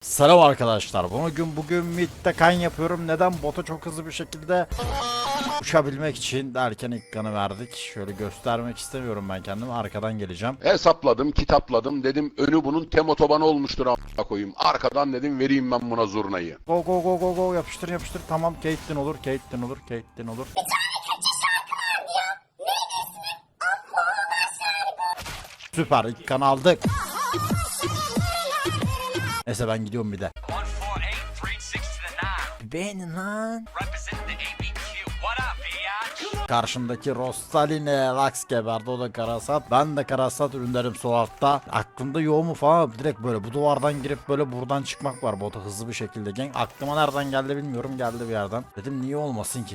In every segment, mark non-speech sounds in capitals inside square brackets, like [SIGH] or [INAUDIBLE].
Selam arkadaşlar. Bugün bugün midde kan yapıyorum. Neden? Bota çok hızlı bir şekilde uçabilmek için derken ilk kanı verdik. Şöyle göstermek istemiyorum ben kendimi. Arkadan geleceğim. Hesapladım, kitapladım. Dedim önü bunun tem otobanı olmuştur a**a koyayım. Arkadan dedim vereyim ben buna zurnayı. Go go go go go yapıştır yapıştır. Tamam Caitlyn olur, Caitlyn olur, Caitlyn olur. Süper ilk kanı aldık. Neyse ben gidiyorum bir de. 148, 360 to the 9. Beğenin lan. Karşımdaki Rostaline Lux geberdi o da Karasat. Ben de Karasat ürünlerim sol altta. Aklımda yoğun mu falan direkt böyle bu duvardan girip böyle buradan çıkmak var bota hızlı bir şekilde. Gang aklıma nereden geldi bilmiyorum geldi bir yerden. Dedim niye olmasın ki?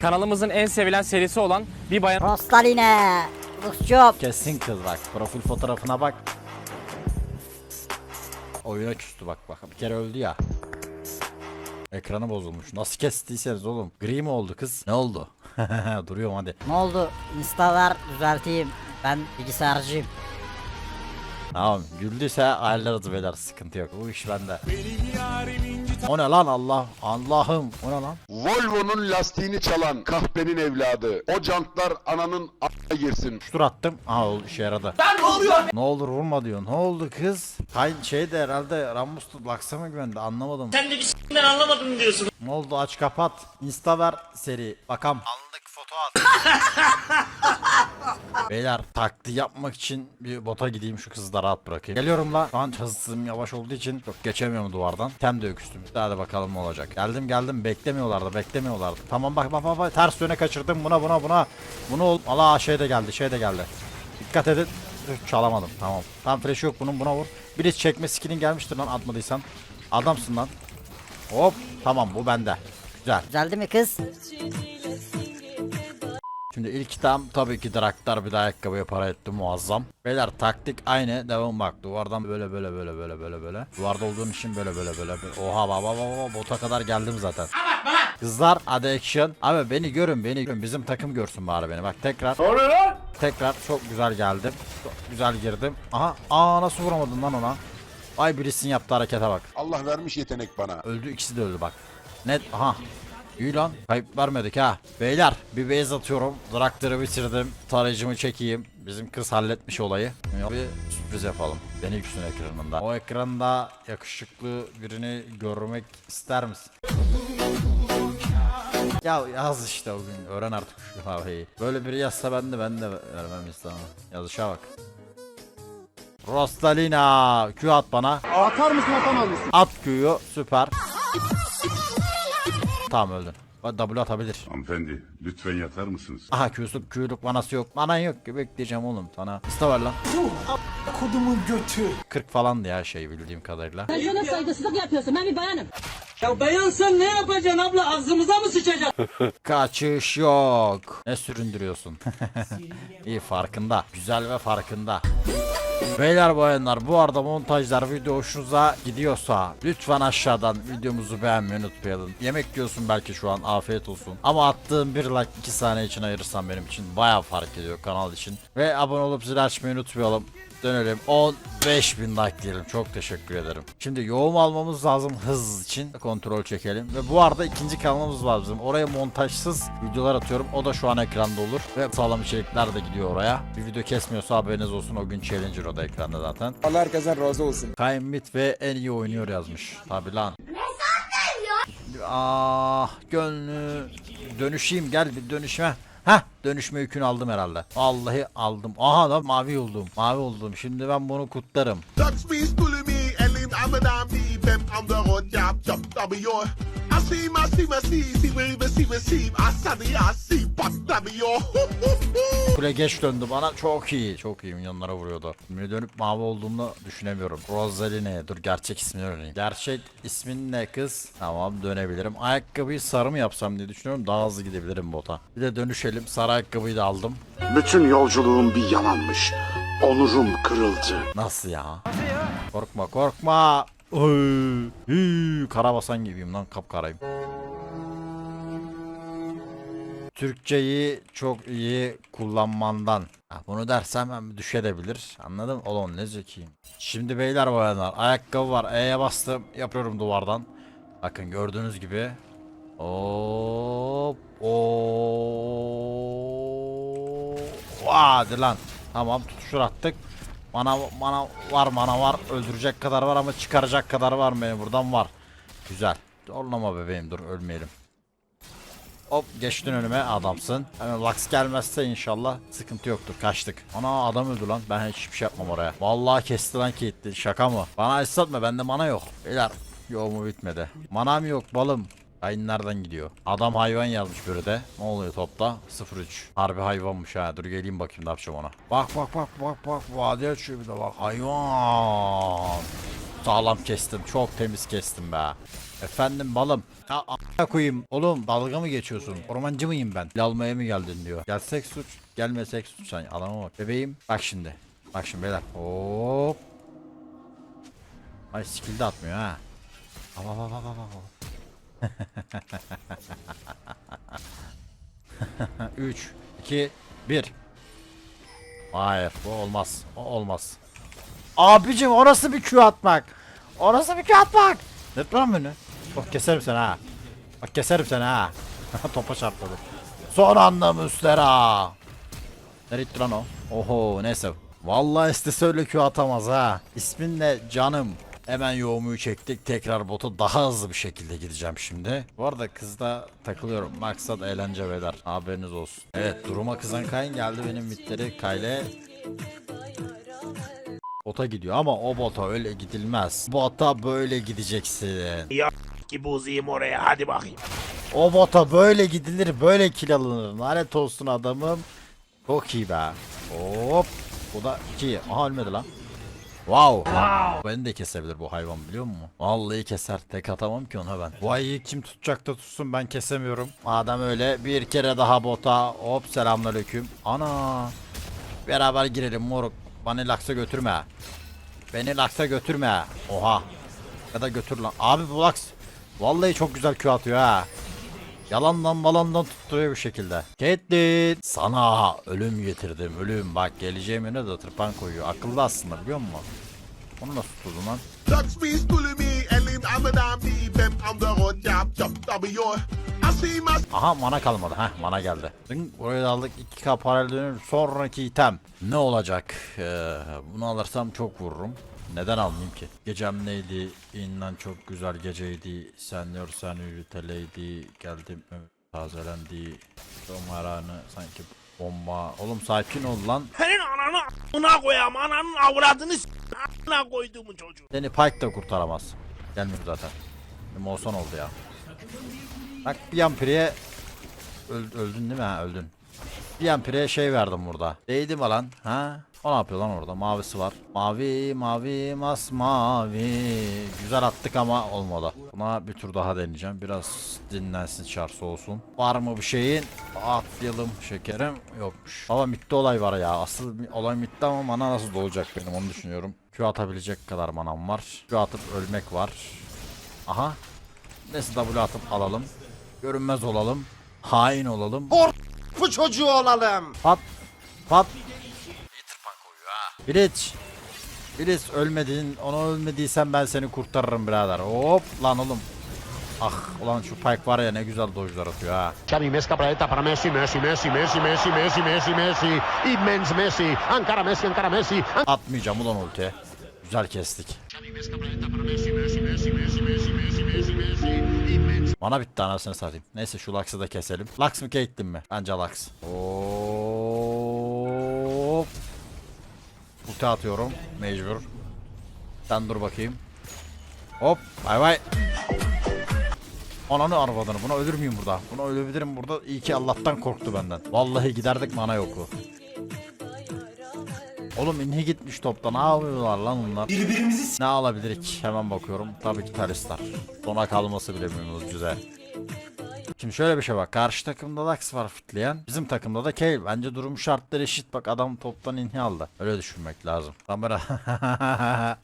Kanalımızın en sevilen serisi olan bir bayan Rostaline. Rusçum. Kesin kız bak profil fotoğrafına bak. Oyuna küstü bak bak bir kere öldü ya. Ekranı bozulmuş. Nasıl kestiyseniz oğlum. Gri mi oldu kız? Ne oldu? [LAUGHS] Duruyorum hadi. Ne oldu? Insta ver düzelteyim. Ben bilgisayarcıyım. Tamam güldüyse ayarlarız beyler sıkıntı yok bu iş bende. O ne lan Allah Allah'ım o ne lan? Volvo'nun lastiğini çalan kahpenin evladı. O jantlar ananın a**a girsin. Şutur attım. Aha o işe yaradı. ne oluyor? Ne olur vurma diyor. Ne oldu kız? Kay şey de herhalde Rambus Laksa mı güvendi anlamadım. Sen de bir s***den anlamadım diyorsun. Ne oldu aç kapat. Insta ver seri. Bakam. Anlık at. [LAUGHS] Beyler taktiği yapmak için bir bota gideyim şu kızı da rahat bırakayım. Geliyorum la. Şu an hızım yavaş olduğu için çok geçemiyorum duvardan. Tem de öküstüm. Hadi bakalım ne olacak. Geldim geldim beklemiyorlardı beklemiyorlardı. Tamam bak bak bak, bak. ters yöne kaçırdım buna buna buna. Bunu ol. Allah şey de geldi şey de geldi. Dikkat edin. Çalamadım tamam. Tam flash yok bunun buna vur. Bir de çekme skillin gelmiştir lan atmadıysan. Adamsın lan. Hop tamam bu bende. Güzel. Düzeldi mi kız? Şimdi ilk tam tabii ki Draktar bir de ayakkabıya para etti muazzam. Beyler taktik aynı devam bak duvardan böyle böyle böyle böyle böyle böyle. Duvarda olduğun için böyle böyle böyle. böyle. Oha baba baba bota kadar geldim zaten. Kızlar hadi action. Abi beni görün beni görün bizim takım görsün bari beni bak tekrar. Tekrar çok güzel geldim. Çok güzel girdim. Aha aa nasıl vuramadın lan ona? Ay birisinin yaptığı harekete bak. Allah vermiş yetenek bana. Öldü ikisi de öldü bak. Net aha. İyi lan. Kayıp vermedik ha. Beyler bir base atıyorum. Draktarı bitirdim. Tarayıcımı çekeyim. Bizim kız halletmiş olayı. Bir sürpriz yapalım. Beni yüksün ekranında. O ekranda yakışıklı birini görmek ister misin? Ya yaz işte o gün. Öğren artık şu kahveyi. Böyle biri yazsa ben de ben de vermem istemem. Yazışa bak. Rostalina Q at bana. Atar mısın atamaz mısın? At Q'yu süper. Tamam öldün. W atabilir. Hanımefendi lütfen yatar mısınız? Aha Q'su Q'luk manası yok. Manan yok ki bekleyeceğim oğlum sana. Usta ver lan. Kodumun götü. 40 falandı ya şey bildiğim kadarıyla. Sen şuna saygısızlık yapıyorsun. Ben bir bayanım. Ya beyansan ne yapacaksın abla? Ağzımıza mı sıçacaksın? [LAUGHS] Kaçış yok. Ne süründürüyorsun? [LAUGHS] İyi farkında. Güzel ve farkında. Beyler bayanlar bu arada montajlar video hoşunuza gidiyorsa lütfen aşağıdan videomuzu beğenmeyi unutmayalım. Yemek diyorsun belki şu an afiyet olsun. Ama attığım bir like 2 saniye için ayırırsan benim için baya fark ediyor kanal için. Ve abone olup zil açmayı unutmayalım. Dönelim 15 bin like diyelim. Çok teşekkür ederim. Şimdi yoğum almamız lazım hız için. Kontrol çekelim. Ve bu arada ikinci kanalımız var bizim. Oraya montajsız videolar atıyorum. O da şu an ekranda olur. Ve sağlam içerikler de gidiyor oraya. Bir video kesmiyorsa haberiniz olsun. O gün Challenger o da ekranda zaten. Allah herkesten razı olsun. Kaymit ve en iyi oynuyor yazmış. Tabi lan. Ah gönlü dönüşeyim gel bir dönüşme. Heh dönüşme yükünü aldım herhalde. Vallahi aldım. Aha da mavi oldum. Mavi oldum. Şimdi ben bunu kutlarım. I see my, see my, see, see, me, see, me, see, I see, I see, your. Kule geç döndü bana. Çok iyi. Çok iyi milyonlara vuruyordu. Şimdi dönüp mavi olduğumu düşünemiyorum. Rosaline. Dur gerçek ismini öğreneyim. Gerçek ismin ne kız? Tamam dönebilirim. Ayakkabıyı sarı mı yapsam diye düşünüyorum. Daha hızlı gidebilirim bota. Bir de dönüşelim. Sarı ayakkabıyı da aldım. Bütün yolculuğum bir yalanmış. Onurum kırıldı. Nasıl ya? Korkma korkma. Oy, karabasan gibiyim lan kapkarayım. Türkçeyi çok iyi kullanmandan. Bunu dersem düşebilir. Anladın mı? Oğlum ne zekiyim. Şimdi beyler bayanlar ayakkabı var. E'ye bastım. Yapıyorum duvardan. Bakın gördüğünüz gibi. Hop. Hop. Hadi lan. Tamam tutuştur attık. Mana mana var mana var. Öldürecek kadar var ama çıkaracak kadar var mı buradan var. Güzel. Zorlama bebeğim dur ölmeyelim. Hop geçtin önüme adamsın. Hemen Lux gelmezse inşallah sıkıntı yoktur. Kaçtık. Ana adam öldü lan. Ben hiçbir şey yapmam oraya. Vallahi kesti lan Kate'li. Şaka mı? Bana esnatma bende mana yok. Beyler yoğumu bitmedi. Manam yok balım. Ayın nereden gidiyor? Adam hayvan yazmış biri de. Ne oluyor topta? 03. Harbi hayvanmış ha. Dur geleyim bakayım ne yapacağım ona. Bak bak bak bak bak. Vadi açıyor bir de bak. Hayvan. Sağlam kestim. Çok temiz kestim be. Efendim balım. Ya a**a koyayım. Oğlum dalga mı geçiyorsun? Ormancı mıyım ben? Dil almaya mı geldin diyor. Gelsek suç. Gelmesek suç. Sen adama bak. Bebeğim. Bak şimdi. Bak şimdi beyler. Hop. Ay skill de atmıyor ha. Al al al al. 3 2 1 Hayır bu olmaz. O olmaz. Abicim orası bir Q atmak. Orası bir Q atmak. Lütfen beni. Bak keserim seni ha. Bak keserim seni ha. [LAUGHS] Topa çarpmadı. Son anda Müstera. Nereye lan o? Oho neyse. Vallahi istese öyle Q atamaz ha. İsmin ne canım? Hemen yoğumuyu çektik. Tekrar botu daha hızlı bir şekilde gideceğim şimdi. Bu arada kızda takılıyorum. Maksat eğlence beyler. Haberiniz olsun. Evet duruma kızan Kayn geldi benim mitleri Kayle Bota gidiyor ama o bota öyle gidilmez. Bota böyle gideceksin. Ki bozayım oraya hadi bakayım. O bota böyle gidilir, böyle kill alınır. Lanet olsun adamım. Çok iyi be. Hop. Bu da 2. Aha ölmedi lan. Wow. Beni de kesebilir bu hayvan biliyor musun? Vallahi keser. Tek atamam ki ona ben. Ayıyı kim tutacak da tutsun ben kesemiyorum. Madem öyle bir kere daha bota. Hop selamünaleyküm. Ana. Beraber girelim moruk. Beni laksa götürme. Beni laksa götürme. Oha. Ya da götür lan. Abi bu laks. Vallahi çok güzel Q atıyor ha. Yalandan balandan tutturuyor bu şekilde. Caitlyn sana ölüm getirdim ölüm. Bak geleceğim yöne de tırpan koyuyor. Akıllı aslında biliyor musun? Onu nasıl tutturdun lan? Aha mana kalmadı. Heh mana geldi. Buraya da aldık 2k paralel. Sonraki item ne olacak? Ee, bunu alırsam çok vururum. Neden almayayım ki? Gecem neydi? İnan çok güzel geceydi. Senyor sen ürüteleydi. Geldim tazelendi. Umaranı sanki bomba. Oğlum sakin ol lan. Senin ananı a**ına koyam, ananın avradını s***ına koyduğumu çocuğu. Seni Pike da kurtaramaz. Gelmiyor zaten. Bir Moson oldu ya. Bak bir Yampiri'ye Öl- öldün değil mi ha öldün. Bir Yampiri'ye şey verdim burada. Değdi mi lan? Ha? O ne yapıyor lan orada? Mavisi var. Mavi mavi mas mavi. Güzel attık ama olmadı. Buna bir tur daha deneyeceğim. Biraz dinlensin şarjı olsun. Var mı bir şeyin? Atlayalım şekerim. Yokmuş. Baba mitte olay var ya. Asıl olay mitte ama mana nasıl doğacak benim onu düşünüyorum. Q atabilecek kadar manam var. Q atıp ölmek var. Aha. Neyse W atıp alalım. Görünmez olalım. Hain olalım. Çocuğu olalım. Pat. Pat. Bilic. Bilic ölmedin. Onu ölmediysen ben seni kurtarırım birader. Hop lan oğlum. Ah ulan şu Pike var ya ne güzel dojlar atıyor ha. Xavi més cap a la dreta per a Messi, Messi, Messi, Messi, Messi, Messi, Messi, Messi, immens Messi, encara Messi, encara Messi, Atmayacağım ulan ulti. Güzel kestik. Bana bitti anasını satayım. Neyse şu Lux'ı da keselim. Lux mı Caitlyn mi? Bence Lux. Hop. Ulti atıyorum. Mecbur. Sen dur bakayım. Hop. Bay bay. Ananı arvadını. Buna ölür müyüm burada? Buna ölebilirim burada. İyi ki Allah'tan korktu benden. Vallahi giderdik mana yoku. Oğlum inhi gitmiş topta. Ne yapıyorlar lan onlar? Ne alabilirik? Hemen bakıyorum. Tabii ki Talistar. Sona kalması bile bir mucize. Şimdi şöyle bir şey bak. Karşı takımda Lux var fitleyen. Bizim takımda da Kale. Bence durum şartları eşit. Bak adam toptan inhi aldı. Öyle düşünmek lazım. Kamera. [LAUGHS]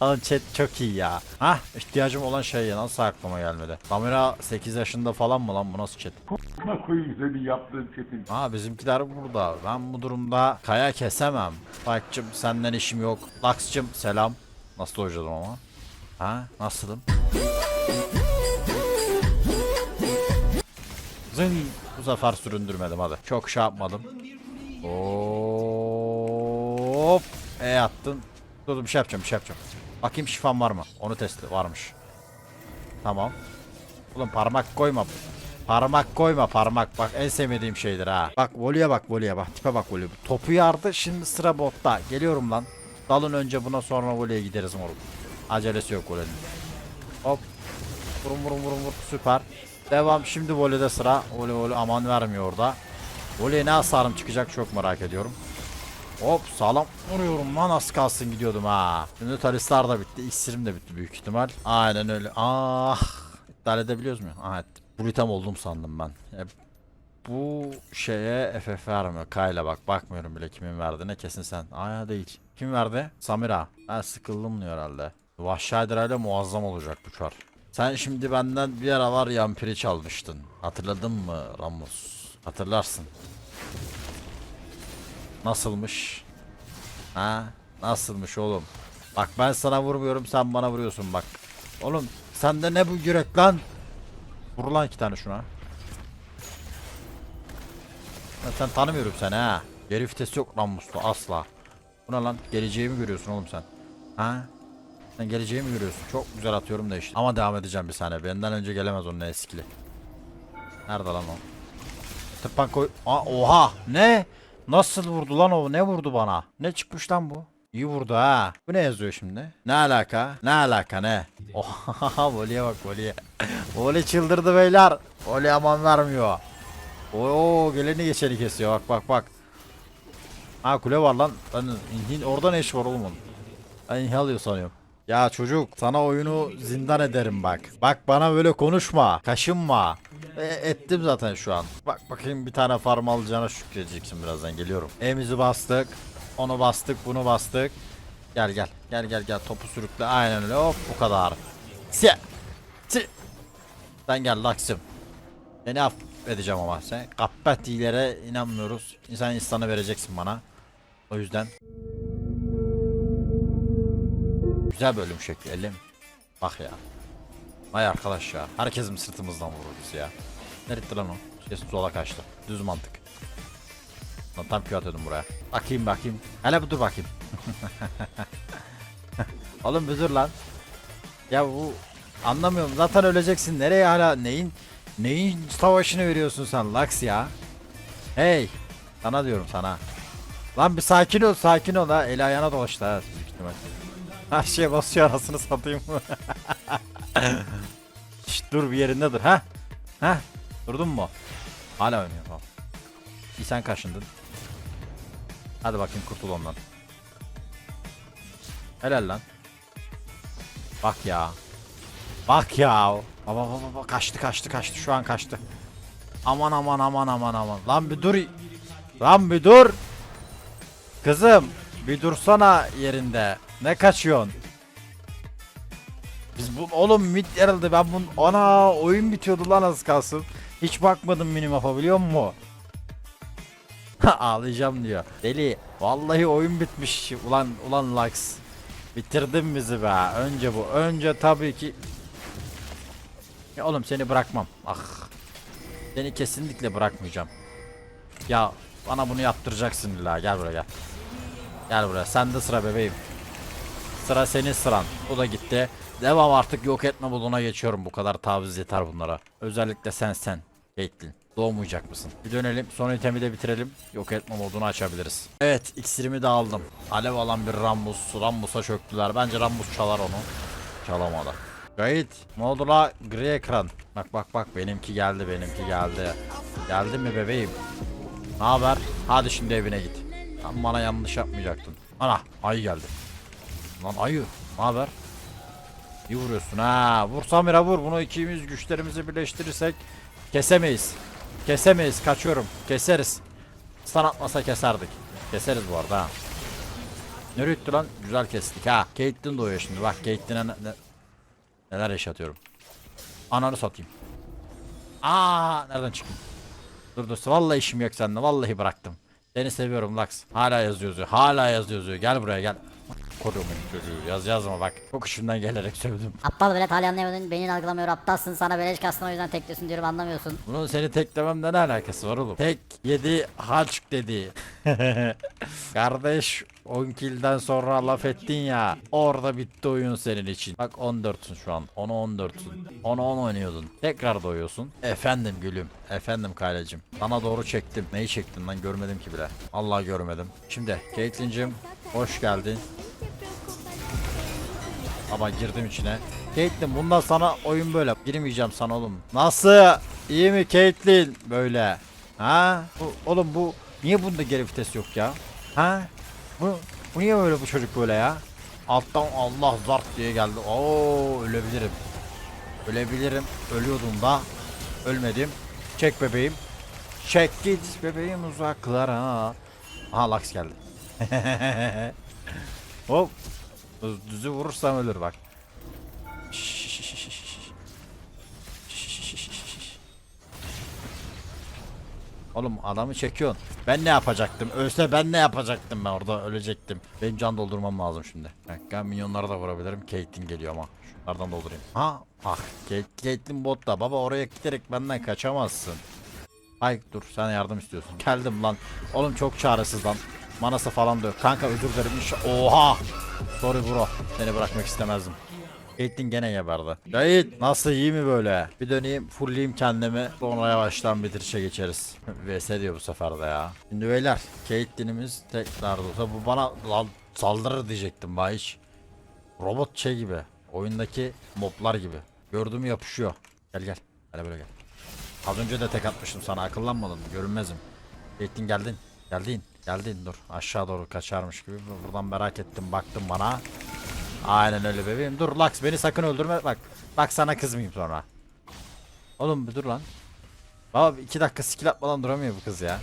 Oğlum chat çok iyi ya. Hah ihtiyacım olan şey ya. Nasıl aklıma gelmedi. Kamera 8 yaşında falan mı lan bu nasıl chat? koyayım senin yaptığın çetin. Aa bizimkiler burada. Ben bu durumda kaya kesemem. Spike'cım senden işim yok. Lux'cım selam. Nasıl hocadım ama? Ha nasılım? Zın bu sefer süründürmedim hadi. Çok şey yapmadım. Hop. E attın. Dur bir şey yapacağım bir şey yapacağım. Bakayım şifam var mı? Onu testi varmış. Tamam. Oğlum parmak koyma. Parmak koyma parmak. Bak en sevmediğim şeydir ha. Bak voleye bak voleye bak. Tipe bak voleye. Topu yardı şimdi sıra botta. Geliyorum lan. Dalın önce buna sonra voleye gideriz moruk. Acelesi yok volenin. Hop. Vurun vurun vurun vurun. Süper. Devam şimdi voleyde sıra. Voley voley aman vermiyor orada. Voleye ne hasarım çıkacak çok merak ediyorum. Hop sağlam vuruyorum lan az kalsın gidiyordum ha. Şimdi talistar da bitti. İksirim de bitti büyük ihtimal. Aynen öyle. Ah. İptal edebiliyoruz mu? Ah ettim. Brutam oldum sandım ben. E, bu şeye FF vermiyor. Kayla bak. Bakmıyorum bile kimin verdiğine. Kesin sen. Aya değil. Kim verdi? Samira. Ben sıkıldım diyor herhalde. Vahşi ile muazzam olacak bu çar. Sen şimdi benden bir aralar yampiri çalmıştın. Hatırladın mı Ramos? Hatırlarsın. Nasılmış? Ha? Nasılmış oğlum? Bak ben sana vurmuyorum sen bana vuruyorsun bak. Oğlum sende ne bu yürek lan? Vur lan iki tane şuna. Ben sen tanımıyorum seni ha. Geri vites yok lan Mustafa asla. Bu ne lan? Geleceğimi görüyorsun oğlum sen. Ha? Sen geleceğimi görüyorsun. Çok güzel atıyorum da işte. Ama devam edeceğim bir saniye. Benden önce gelemez onun eskili. Nerede lan o? Tıpan koy... Aa, oha! Ne? Nasıl vurdu lan o? Ne vurdu bana? Ne çıkmış lan bu? İyi vurdu ha. Bu ne yazıyor şimdi? Ne alaka? Ne alaka ne? Oha [LAUGHS] voleye bak voleye. Voley çıldırdı beyler. Voley aman vermiyor. Oo geleni geçeni kesiyor bak bak bak. Ha kule var lan. Lan inhin orada ne iş var oğlum onun? Ben alıyor sanıyorum. Ya çocuk sana oyunu zindan ederim bak. Bak bana böyle konuşma. Kaşınma. E, ettim zaten şu an. Bak bakayım bir tane farm alacağına şükredeceksin birazdan geliyorum. Emizi bastık. Onu bastık bunu bastık. Gel gel. Gel gel gel topu sürükle. Aynen öyle. Hop bu kadar. Si. Si. Sen gel Laksım. Seni affedeceğim ama sen kappatilere inanmıyoruz. İnsan insanı vereceksin bana. O yüzden. Güzel bölüm şekli elim. Bak ya. Vay arkadaş ya. Herkesim sırtımızdan vurur bizi ya. Nerede lan o? Kesin sola kaçtı. Düz mantık. Lan tam Q atıyordum buraya. Bakayım bakayım. Hele bir dur bakayım. [LAUGHS] Oğlum bir dur lan. Ya bu anlamıyorum. Zaten öleceksin. Nereye hala neyin neyin savaşını veriyorsun sen Lux ya? Hey. Sana diyorum sana. Lan bir sakin ol sakin ol ha. El ayağına dolaştı ha. Her şeye basıyor anasını satayım. [LAUGHS] Şşt dur bir yerinde dur ha. Ha. Durdun mu? Hala oynuyor tamam. İyi sen kaşındın. Hadi bakayım kurtul ondan. Helal lan. Bak ya. Bak ya. Baba baba baba kaçtı kaçtı kaçtı şu an kaçtı. Aman aman aman aman aman. Lan bir dur. Lan bir dur. Kızım bir dursana yerinde. Ne kaçıyorsun? Biz bu oğlum mid yarıldı ben bun ana oyun bitiyordu lan az kalsın. Hiç bakmadım minimapa biliyor musun? Ağlayacağım diyor. Deli vallahi oyun bitmiş ulan ulan Lux. Bitirdin bizi be. Önce bu. Önce tabii ki ya oğlum seni bırakmam. Ah. Seni kesinlikle bırakmayacağım. Ya bana bunu yaptıracaksın illa. Gel buraya gel. Gel buraya. Sende sıra bebeğim. Sıra senin sıran. Bu da gitti. Devam artık yok etme moduna geçiyorum. Bu kadar taviz yeter bunlara. Özellikle sen sen. Caitlyn. Doğmayacak mısın? Bir dönelim. Son itemi de bitirelim. Yok etme modunu açabiliriz. Evet iksirimi de aldım. Alev alan bir Rambus. Rambus'a çöktüler. Bence Rambus çalar onu. Çalamadı. Gayet. Ne oldu la? Gri ekran. Bak bak bak benimki geldi benimki geldi. Geldi mi bebeğim? Ne haber? Hadi şimdi evine git. Tam bana yanlış yapmayacaktın. Ana ayı geldi. Lan ayı. Ne haber? İyi vuruyorsun ha. Vur Samira vur. Bunu ikimiz güçlerimizi birleştirirsek Kesemeyiz. Kesemeyiz. Kaçıyorum. Keseriz. Stun atmasa keserdik. Keseriz bu arada ha. Nereye lan? Güzel kestik ha. Caitlyn doğuyor şimdi. Bak Caitlyn'e ne, ne- neler yaşatıyorum. Ananı satayım. Aa nereden çıktın? Dur dur. Vallahi işim yok seninle. Vallahi bıraktım. Seni seviyorum Lux. Hala yazıyor yazıyor. Hala yazıyor yazıyor. Gel buraya gel. Koruyorum çocuğu. Yaz yazma bak. Çok işimden gelerek sövdüm. Aptal velet hala anlayamadın beynin algılamıyor aptalsın sana beleş kastın o yüzden tekliyorsun diyorum anlamıyorsun. Bunun seni teklememle ne alakası var oğlum? Tek yedi halç dedi. [LAUGHS] Kardeş 10 kilden sonra laf ettin ya. Orada bitti oyun senin için. Bak 14'sün şu an. 10'a 14'sün. 10'a 10 oynuyordun. Tekrar doyuyorsun. Efendim gülüm. Efendim Kaylacım. Sana doğru çektim. Neyi çektin lan görmedim ki bile. Allah görmedim. Şimdi Caitlyn'cim hoş geldin. Ama girdim içine. Caitlyn bundan sana oyun böyle. Girmeyeceğim sana oğlum. Nasıl? İyi mi Caitlyn? Böyle. Ha? Bu, oğlum bu niye bunda geri vites yok ya? Ha? Bu, bu niye böyle bu çocuk böyle ya? Alttan Allah zart diye geldi. Oo ölebilirim. Ölebilirim. Ölüyordum da. Ölmedim. Çek bebeğim. Çek git bebeğim uzaklara. Aha Lux geldi. [LAUGHS] Hop. Düz- Düzü vurursam ölür bak. Oğlum adamı çekiyorsun. Ben ne yapacaktım? Ölse ben ne yapacaktım ben orada ölecektim. Benim can doldurmam lazım şimdi. Dakika minyonları da vurabilirim. Caitlyn geliyor ama. Şunlardan doldurayım. Ha? Ah Caitlyn botta. Baba oraya giderek benden kaçamazsın. Ay dur sen yardım istiyorsun. Geldim lan. Oğlum çok çaresiz lan. Manası falan da yok. Kanka özür dilerim. Oha! Sorry bro. Seni bırakmak istemezdim. Caitlyn gene geberdi. Gayet nasıl iyi mi böyle? Bir döneyim fullleyeyim kendimi. Sonra yavaştan bitirişe geçeriz. [LAUGHS] VS diyor bu sefer de ya. Şimdi beyler Caitlyn'imiz tekrar olsa bu bana lan saldırır diyecektim bana hiç. Robot şey gibi. Oyundaki moblar gibi. Gördüğümü yapışıyor. Gel gel. Hele böyle gel. Az önce de tek atmıştım sana akıllanmadın mı? Görünmezim. Caitlyn geldin. Geldin. Geldin dur. Aşağı doğru kaçarmış gibi. Buradan merak ettim baktım bana. Aynen öyle bebeğim. Dur Lux beni sakın öldürme. Bak. Bak sana kızmayayım sonra. Oğlum bir dur lan. Baba iki dakika skill atmadan duramıyor bu kız ya.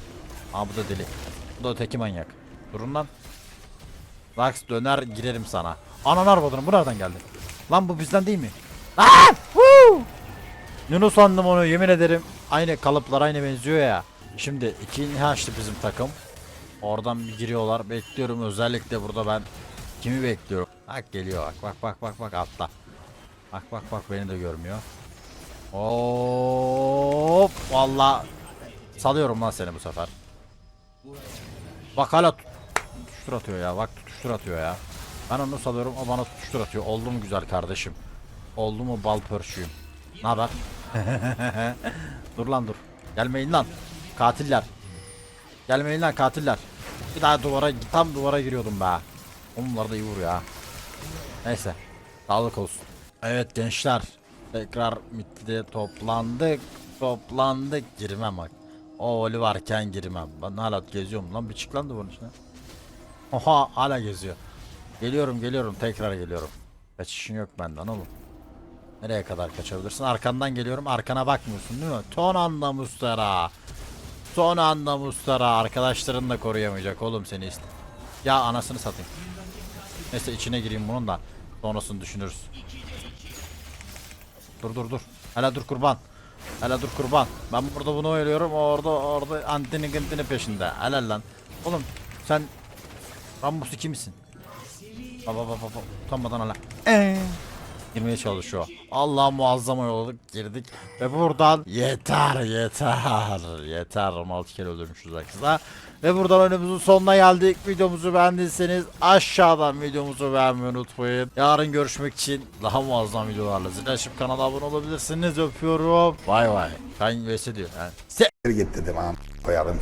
Aa bu da deli. Bu da öteki manyak. Durun lan. Lux döner girerim sana. Anan arvadını bu nereden geldi? Lan bu bizden değil mi? Aa! Woo! Yunus sandım onu yemin ederim. Aynı kalıplar aynı benziyor ya. Şimdi ikinci açtı bizim takım. Oradan bir giriyorlar. Bekliyorum özellikle burada ben kimi bekliyorum. Bak geliyor bak bak bak bak bak altta. Bak bak bak beni de görmüyor. Hop valla salıyorum lan seni bu sefer. Bak hala tut- tutuştur atıyor ya. Bak tutuştur atıyor ya. Ben onu salıyorum o bana tutuştur atıyor. Oldu mu güzel kardeşim? Oldu mu bal pörçüyüm? Ne haber? [LAUGHS] dur lan dur. Gelmeyin lan. Katiller. Gelmeyin lan katiller. Bir daha duvara tam duvara giriyordum be. Onlar da iyi vuruyor ha. Neyse. Sağlık olsun. Evet gençler. Tekrar mitte toplandık. Toplandık. Girmem bak. O oli varken girmem. Ben hala geziyorum lan. Bir çık lan duvarın içine. Oha hala geziyor. Geliyorum geliyorum tekrar geliyorum. Kaçışın yok benden oğlum. Nereye kadar kaçabilirsin? Arkandan geliyorum. Arkana bakmıyorsun değil mi? Ton anda mustara. Son anda mustara. Arkadaşların da koruyamayacak oğlum seni işte. Ya anasını satayım. Neyse içine gireyim bunun da. Sonrasını düşünürüz. Dur dur dur. Hele dur kurban. Hele dur kurban. Ben burada bunu oynuyorum. o Orada orada antini gantini peşinde. Helal lan. Oğlum sen Rambus 2 misin? Baba baba baba. Utanmadan hala. Eee girmeye çalışıyor. Allah muazzama yolladık girdik ve buradan yeter yeter yeter 16 kere öldürmüşüz arkadaşlar. Ve buradan oyunumuzun sonuna geldik. Videomuzu beğendiyseniz aşağıdan videomuzu beğenmeyi unutmayın. Yarın görüşmek için daha muazzam videolarla zil açıp kanala abone olabilirsiniz. Öpüyorum. Bay bay. Ben vs diyor. Yani. Se- Git dedim koyarım